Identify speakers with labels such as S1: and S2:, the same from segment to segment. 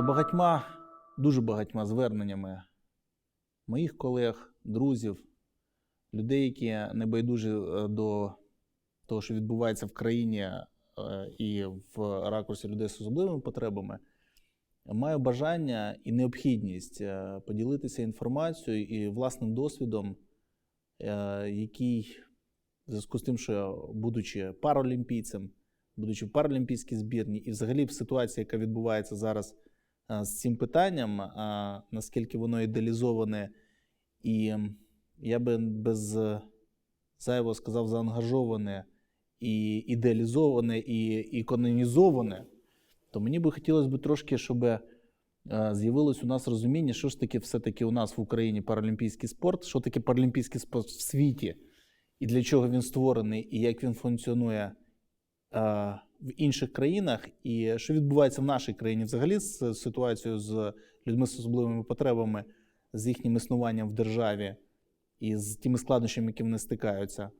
S1: За багатьма, дуже багатьма зверненнями моїх колег, друзів, людей, які не байдужі е, до того, що відбувається в країні е, і в ракурсі людей з особливими потребами, маю бажання і необхідність е, поділитися інформацією і власним досвідом, який в зв'язку з тим, що будучи паралімпійцем, будучи в паралімпійській збірні, і взагалі в ситуації, яка відбувається зараз з цим питанням, а наскільки воно ідеалізоване, і я би без е, зайвого сказав, заангажоване і ідеалізоване, і іконізоване, то мені би хотілося б трошки, щоб е, з'явилось у нас розуміння, що ж таке все-таки у нас в Україні паралімпійський спорт, що таке паралімпійський спорт в світі, і для чого він створений, і як він функціонує в інших країнах, і що відбувається в нашій країні взагалі з ситуацією з людьми з особливими потребами, з їхнім існуванням в державі і з тими складнощами, які вони стикаються,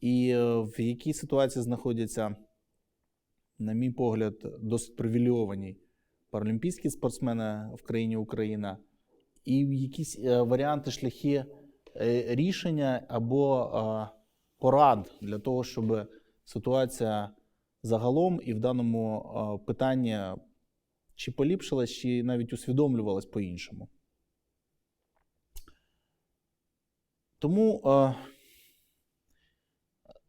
S1: і е, в якій ситуації знаходяться, на мій погляд, досить привілейовані паралімпійські спортсмени в країні Україна, і якісь е, варіанти, шляхи е, рішення або е, порад для того, щоб ситуація загалом і в даному е, питанні чи поліпшилась, чи навіть усвідомлювалась по-іншому. Тому е,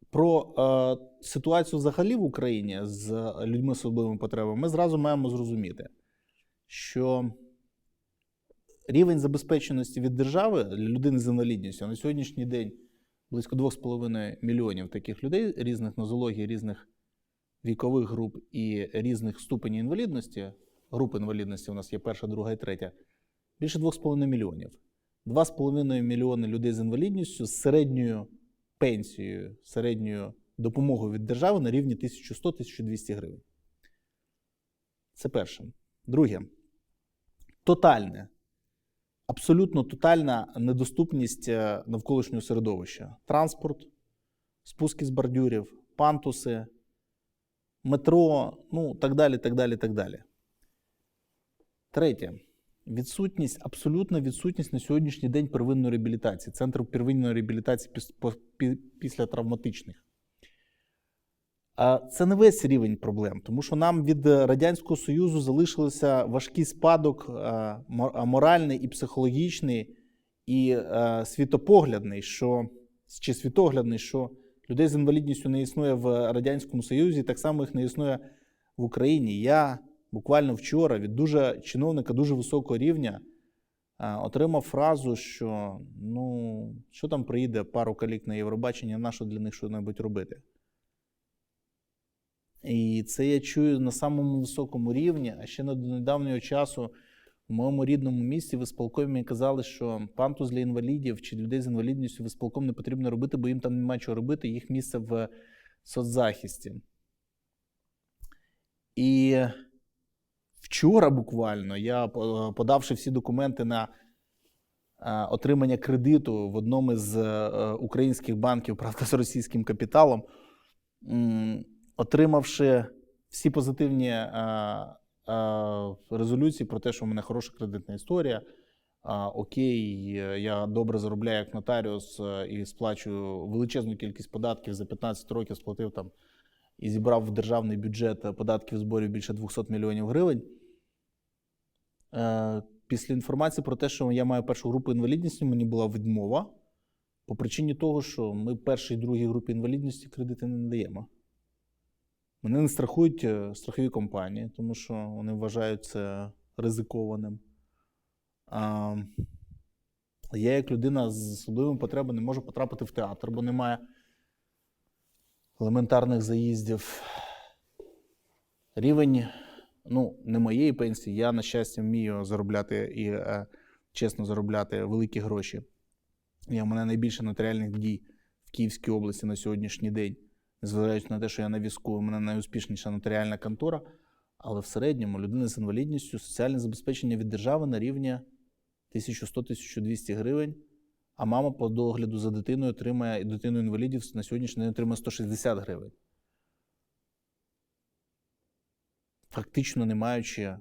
S1: про е, ситуацію взагалі в Україні з людьми з особливими потребами ми зразу маємо зрозуміти, що рівень забезпеченості від держави для людини з інвалідністю на сьогоднішній день близько 2,5 мільйонів таких людей різних нозологій, різних вікових груп і різних ступенів інвалідності. Групи інвалідності у нас є перша, друга і третя. Більше 2,5 мільйонів. 2,5 мільйони людей з інвалідністю з середньою пенсією, середньою допомогою від держави на рівні 1100-1200 гривень. Це перше. Друге, тотальне, абсолютно тотальна недоступність е, навколишнього середовища. Транспорт, спуски з бордюрів, пантуси, метро, ну так далі, так далі, так далі. Третє. Відсутність, абсолютна відсутність на сьогоднішній день первинної реабілітації, центру первинної реабілітації після травматичних. Це не весь рівень проблем, тому що нам від е, Радянського Союзу залишився важкий спадок е, моральний і психологічний, і е, світопоглядний, що, чи світоглядний, що людей з інвалідністю не існує в Радянському Союзі, так само їх не існує в Україні. Я буквально вчора від дуже чиновника дуже високого рівня отримав фразу, що ну, що там приїде пару калік на Євробачення, на що для них що-небудь робити. І це я чую на самому високому рівні, а ще до недавнього часу в моєму рідному місті в мені казали, що пантус для інвалідів чи людей з інвалідністю в ісполком не потрібно робити, бо їм там немає чого робити, їх місце в соцзахисті. І вчора буквально я, подавши всі документи на е, отримання кредиту в одному із е, українських банків, правда, з російським капіталом, отримавши всі позитивні е, е, резолюції про те, що в мене хороша кредитна історія. Окей, я добре заробляю як нотаріус е, і сплачую величезну кількість податків за 15 років, сплатив там і зібрав в державний бюджет податків зборів більше 200 мільйонів гривень. Е, Після інформації про те, що я маю першу групу інвалідності, мені була відмова по причині того, що ми першій і другій групі інвалідності кредити не надаємо. Мене не страхують е, страхові компанії, тому що вони вважають це ризикованим. А, я, як людина з особливими потребами, не можу потрапити в театр, бо немає елементарних заїздів. Рівень, ну, не моєї пенсії, я, на щастя, вмію заробляти і е, чесно заробляти великі гроші. І у мене найбільше нотаріальних дій в Київській області на сьогоднішній день, незважаючи на те, що я на візку, у мене найуспішніша нотаріальна контора. Але в середньому людина з інвалідністю соціальне забезпечення від держави на рівні 1100-1200 гривень, а мама по догляду за дитиною отримає і дитину інвалідів на сьогоднішній день отримує 160 гривень. Фактично не маючи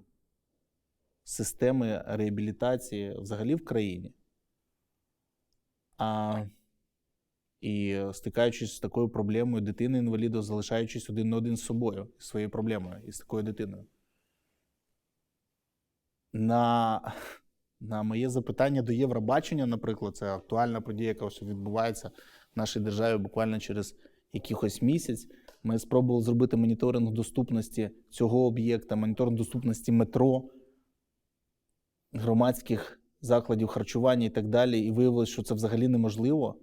S1: системи реабілітації взагалі в країні. А, і стикаючись з такою проблемою дитини інваліда, залишаючись один на один з собою, своєю проблемою і з такою дитиною. На, на моє запитання до Євробачення, наприклад, це актуальна подія, яка відбувається в нашій державі буквально через якихось місяць. Ми спробували зробити моніторинг доступності цього об'єкта, моніторинг доступності метро, громадських закладів харчування і так далі. І виявилось, що це взагалі неможливо.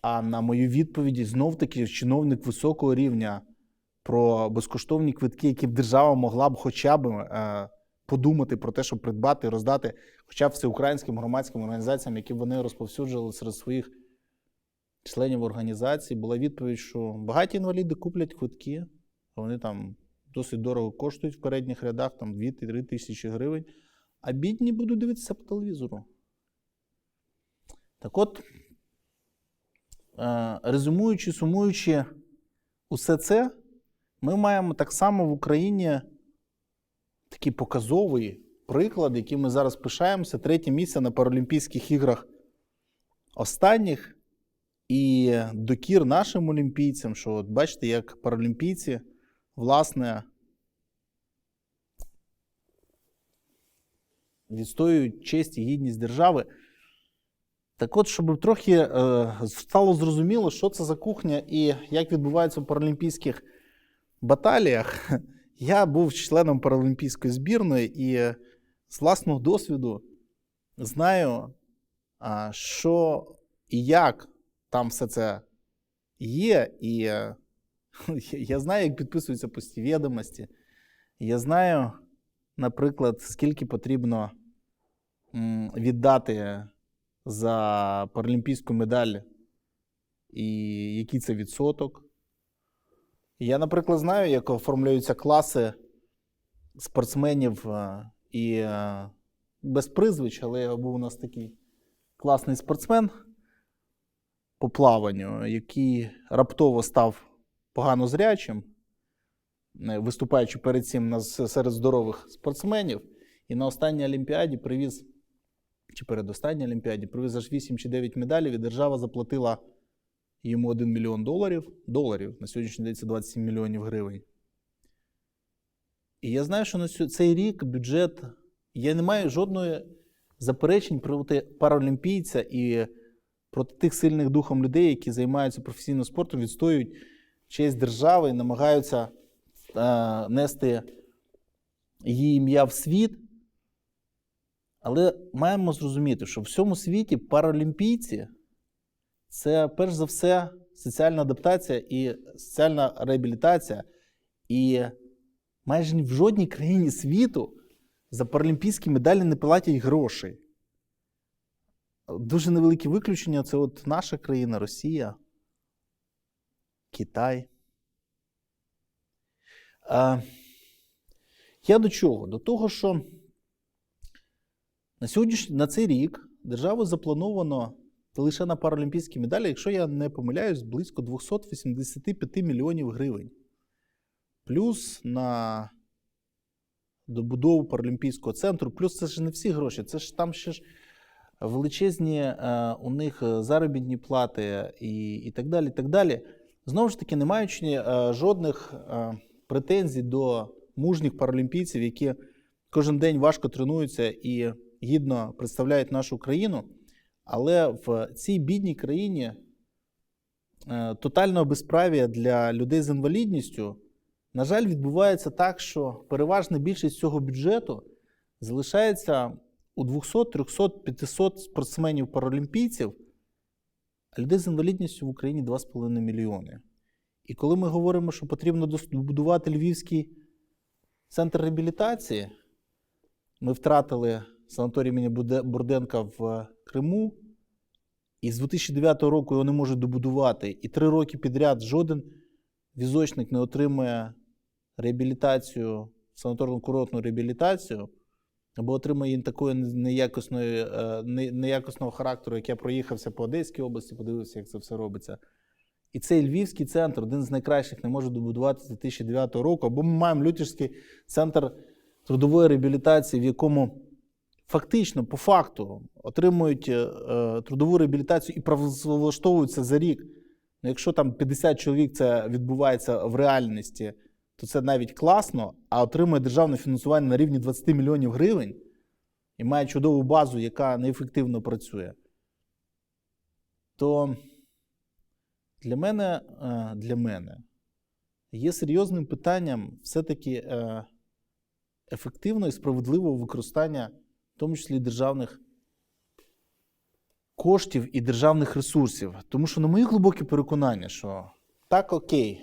S1: А на мою відповіді знов-таки чиновник високого рівня про безкоштовні квитки, які б держава могла б хоча б е, подумати про те, щоб придбати, роздати хоча б всеукраїнським громадським організаціям, які б вони розповсюджували серед своїх членів організації, була відповідь, що багаті інваліди куплять квитки, вони там досить дорого коштують в передніх рядах, там 2-3 тисячі гривень, а бідні будуть дивитися по телевізору. Так от, резюмуючи, сумуючи усе це, ми маємо так само в Україні такий показовий приклад, яким ми зараз пишаємося. Третє місце на Паралімпійських іграх останніх. І докір нашим олімпійцям, що от бачите, як паралімпійці, власне, відстоюють честь і гідність держави. Так от, щоб трохи е, стало зрозуміло, що це за кухня і як відбувається в паралімпійських баталіях, я був членом паралімпійської збірної і з власного досвіду знаю, що і як там все це є, і е, я знаю, як підписуються пусті відомості. Я знаю, наприклад, скільки потрібно віддати за паралімпійську медаль, і який це відсоток. Я, наприклад, знаю, як оформлюються класи спортсменів е, і е, без призвич, але був у нас такий класний спортсмен по плаванню, який раптово став погано зрячим, е, виступаючи перед цим серед здорових спортсменів, і на останній Олімпіаді привіз, чи передостанній Олімпіаді, привіз аж 8 чи 9 медалей, і держава заплатила йому 1 мільйон доларів. Доларів на сьогоднішній день це 27 мільйонів гривень. І я знаю, що на цей рік бюджет. Я не маю жодної заперечень проти паралімпійця і проти тих сильних духом людей, які займаються професійним спортом, відстоюють честь держави і намагаються е, нести її ім'я в світ. Але маємо зрозуміти, що в всьому світі паралімпійці це перш за все соціальна адаптація і соціальна реабілітація. І майже в жодній країні світу за паралімпійські медалі не платять грошей. Дуже невеликі виключення це от наша країна, Росія, Китай. А, Я до чого? До того, що на сьогоднішній на цей рік державою заплановано лише на паралімпійські медалі, якщо я не помиляюсь, близько 285 мільйонів гривень. Плюс на добудову паралімпійського центру, плюс це ж не всі гроші, це ж там ще ж величезні е, у них заробітні плати і і так далі. так далі. Знову ж таки, не маючи е, жодних е, претензій до мужніх паралімпійців, які кожен день важко тренуються і гідно представляють нашу країну. Але в цій бідній країні е, тотального безправ'я для людей з інвалідністю, на жаль, відбувається так, що переважна більшість цього бюджету залишається у 200, 300, 500 спортсменів-паралімпійців, а людей з інвалідністю в Україні 2,5 мільйони. І коли ми говоримо, що потрібно добудувати Львівський центр реабілітації, ми втратили санаторій імені Бурденка в Криму, і з 2009 року його не можуть добудувати. І три роки підряд жоден візочник не отримує реабілітацію, санаторно курортну реабілітацію, або отримує такої неякісної, е, неякісного характеру, як я проїхався по Одеській області, подивився, як це все робиться. І цей Львівський центр, один з найкращих, не може добудувати з 2009 року, або ми маємо Лютівський центр трудової реабілітації, в якому фактично, по факту, отримують е, е, трудову реабілітацію і працевлаштовуються за рік. Ну, якщо там 50 чоловік це відбувається в реальності, то це навіть класно, а отримує державне фінансування на рівні 20 мільйонів гривень і має чудову базу, яка неефективно працює, то для мене, е, для мене є серйозним питанням все-таки ефективного і справедливого використання, в тому числі державних коштів і державних ресурсів. Тому що, на мої глибокі переконання, що так окей,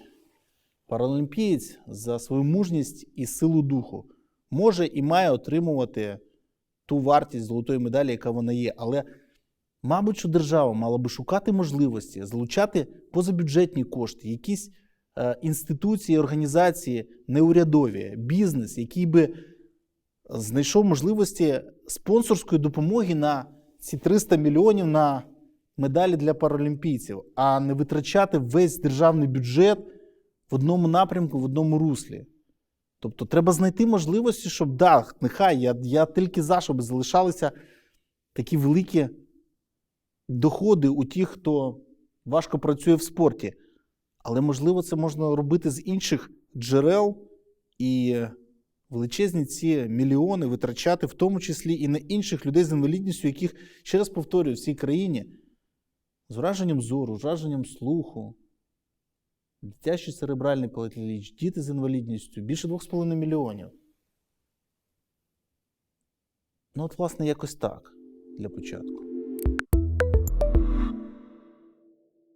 S1: паралімпієць за свою мужність і силу духу може і має отримувати ту вартість золотої медалі, яка вона є. Але, мабуть, що держава мала би шукати можливості, залучати позабюджетні кошти, якісь е, інституції, організації неурядові, бізнес, який би знайшов можливості спонсорської допомоги на ці 300 мільйонів на медалі для паралімпійців, а не витрачати весь державний бюджет в одному напрямку, в одному руслі. Тобто треба знайти можливості, щоб да, нехай я, я тільки за, щоб залишалися такі великі доходи у тих, хто важко працює в спорті. Але можливо це можна робити з інших джерел і величезні ці мільйони витрачати, в тому числі і на інших людей з інвалідністю, яких, ще раз повторюю, в цій країні з ураженням зору, з ураженням слуху, дитячий церебральний параліч, діти з інвалідністю, більше 2,5 мільйонів. Ну, от, власне, якось так для початку.